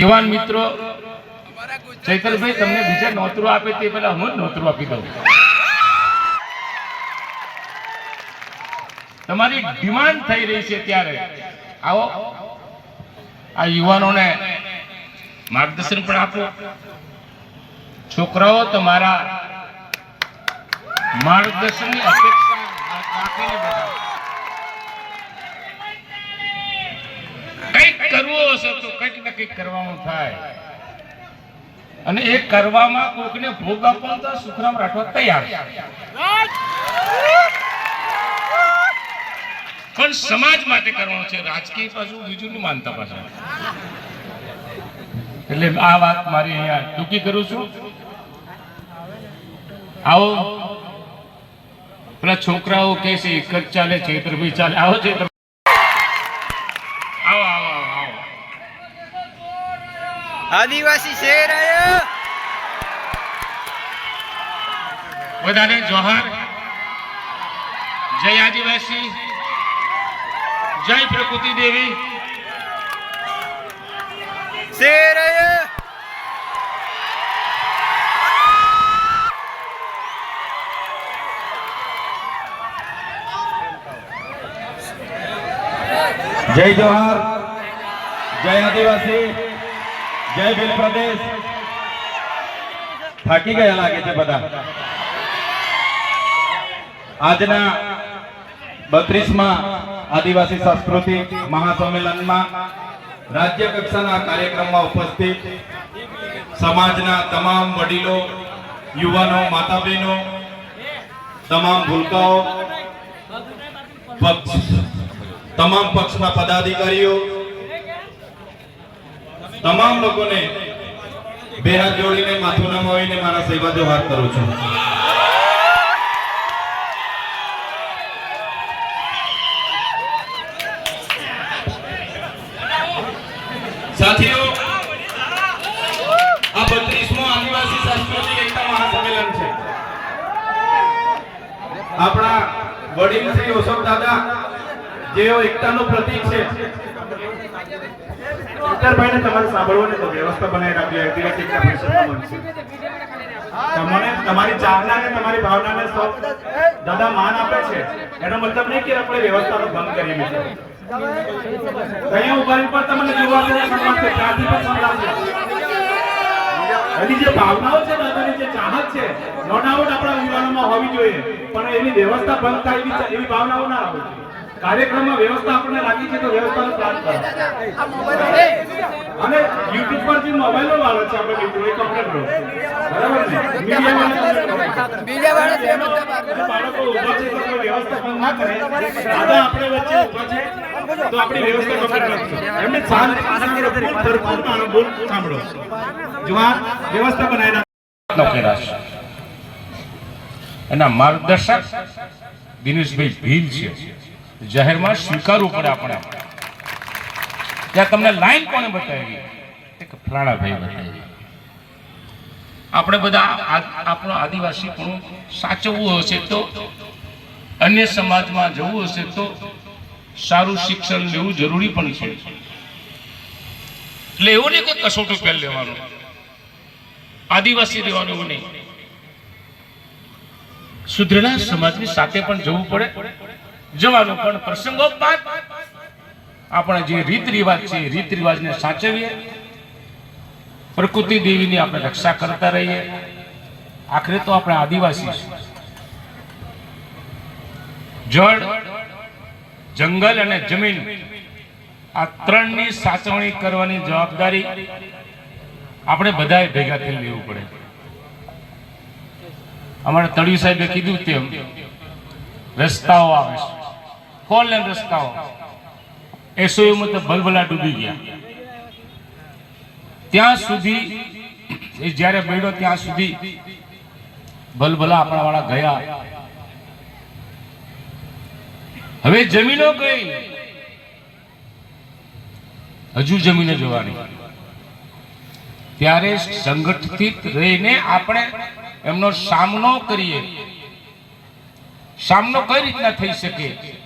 યુવાન મિત્રો, ચૈતરભાઈ, તમને બીજા નોતરું આપે તે પેલા હું નોતરું આપી દઉં. તમારી ડિમાન્ડ થઈ રહી છે ત્યારે. આવો. આ યુવાનોને માર્ગદર્શન પણ આપો. છોકરાઓ, તમારા માર્ગદર્શનની અપેક્ષા રાખીને બેઠા છે. કંઈક કરવું હશે તો કંઈક ને કંઈક કરવાનું થાય. અને એ કરવામાં કોકને ભોગ આપવા સુખરામ રાઠવા તૈયાર પણ સમાજ માટે કરવાનું છે. રાજકીય પાછું બીજું નહીં માનતા પાછા. એટલે આ વાત મારી અહીંયા ટૂંકી કરું છું. આવો. પેલા છોકરાઓ કે છે એક જ ચાલે ચૈત્રભાઈ ચાલે. આવો ચૈત્ર આવો આવો આવો આવો આદિવાસી શેર આયો. બધાને જોહાર. જય આદિવાસી. જય પ્રકૃતિ દેવી. શેર આયો. જય જોહાર. જય આદિવાસી. જય ભીલ પ્રદેશ. થાકી ગયા લાગે છે બધા. આજના બત્રીસમાં આદિવાસી સંસ્કૃતિ મહાસંમેલનમાં રાજ્ય કક્ષાના કાર્યક્રમમાં ઉપસ્થિત સમાજના તમામ વડીલો, યુવાનો માતા બહેનો તમામ ભૂલકાઓ તમામ પક્ષના પદાધિકારીઓ તમામ લોકોને બે હાથ જોડીને, માથું નમાવીને મારા સેવા જોહાર કરું છું. સાથીઓ, આ બત્રીસમો આદિવાસી સાંસ્કૃતિક એકતા મહાસંમેલન છે. આપણા વડીલ શ્રી અશોક દાદા જેઓ એકતાનું પ્રતીક છે. ભાઈને તમારે સાંભળવાની તો વ્યવસ્થા બનાવી રાખી આદિવાસી એકતા પરિષદમાં બનશે. તમને તમારી ચાહના ને તમારી ભાવનાને સૌ દાદા માન આપે છે. એનો મતલબ નહીં કે આપણે વ્યવસ્થાનો ભંગ કરીએ મિત્રો અહીંયા ઉપર પર તમને જોવા મળે સંવાદ છે ત્યાંથી પણ સંભળાશે એની જે ભાવનાઓ છે દાદાની જે ચાહત છે નો ડાઉટ આપણા યુવાનોમાં હોવી જોઈએ. પણ એની વ્યવસ્થા ભંગ થાય એવી ભાવનાઓ ના હોવી જોઈએ કાર્યક્રમમાં વ્યવસ્થા આપણને લાગી છે તો વ્યવસ્થાનો પ્લાન કરો અને યુટ્યુબ પર જે મોબાઈલો વાળો છે આપણે મિત્રો એ કમ્પ્લેટ કરો. બરાબર છે? મીડિયા વાળા બીજા વાળા છે મતલબ બાળકો ઊભા છે તો કોઈ વ્યવસ્થા પણ ના કરે. દાદા આપણે વચ્ચે ઊભા છે તો આપણી વ્યવસ્થા કમ્પ્લીટ રાખજો એમને શાંત ભરપૂર માણો બોલ સાંભળો. જુહાર વ્યવસ્થા બનાવી રાખો પ્રયત્નો એના માર્ગદર્શક દિનેશભાઈ ભીલ છે. જાહેરમાં સ્વીકારવું પડે આપણે. ત્યાં તમને લાઈન કોને બતાવી? એક ફલાણાભાઈ બતાવી. આપણે બધા આપણો આદિવાસી પણ સાચવવું હશે તો, અન્ય સમાજમાં જવું હશે તો સારું શિક્ષણ લેવું જરૂરી પણ છે. એટલે એવું નહીં કે કસોટી પહેલ લેવાનું. આદિવાસી રહેવાનું એવું નહીં. સુધરેલા સમાજની સાથે પણ જવું પડે. જવાનું પણ પ્રસંગોપાત આપણે જે રીત રિવાજ છે રીત રિવાજને સાચવીએ. પ્રકૃતિ દેવીની આપણે રક્ષા કરતા રહીએ. આખરે તો આપણે આદિવાસી જળ, જંગલ અને જમીન આ ત્રણની સાચવણી કરવાની જવાબદારી આપણે બધાએ ભેગા થઈ લેવું પડે. અમારે તળિયું સાહેબે કીધું તેમ, રસ્તાઓ આવે છે. ફોર લેન રસ્તાઓ એસઓયુમાં તો ભલભલા ડૂબી ગયા. ત્યાં સુધી, એ જ્યારે મળ્યો ત્યાં સુધી ભલભલા આપણા વાળા ગયા. હવે જમીનો ગઈ હજુ જમીને જોવાની. ત્યારે સંગઠિત રહીને આપણે એમનો સામનો કરીએ. સામનો કઈ રીતના થઈ શકે?